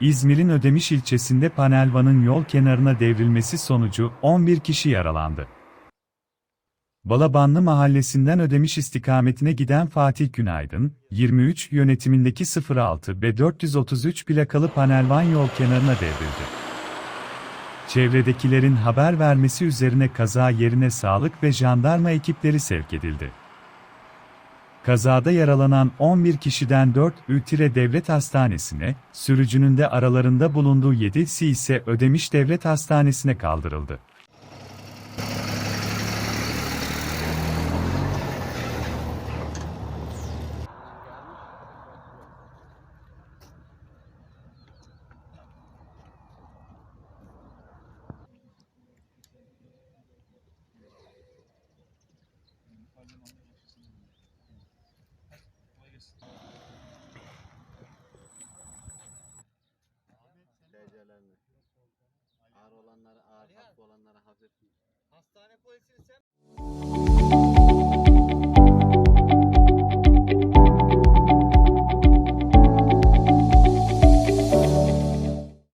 İzmir'in Ödemiş ilçesinde panelvanın yol kenarına devrilmesi sonucu 11 kişi yaralandı. Balabanlı mahallesinden Ödemiş istikametine giden Fatih Günaydın, 23 yönetimindeki 06 ve 433 plakalı panelvan yol kenarına devrildi. Çevredekilerin haber vermesi üzerine kaza yerine sağlık ve jandarma ekipleri sevk edildi. Kazada yaralanan 11 kişiden 4 Ültire Devlet Hastanesi'ne, sürücünün de aralarında bulunduğu 7'si ise Ödemiş Devlet Hastanesi'ne kaldırıldı. DC'lerini. Ağır olanları ağır, hafif olanları hafif. Hastane polisini sen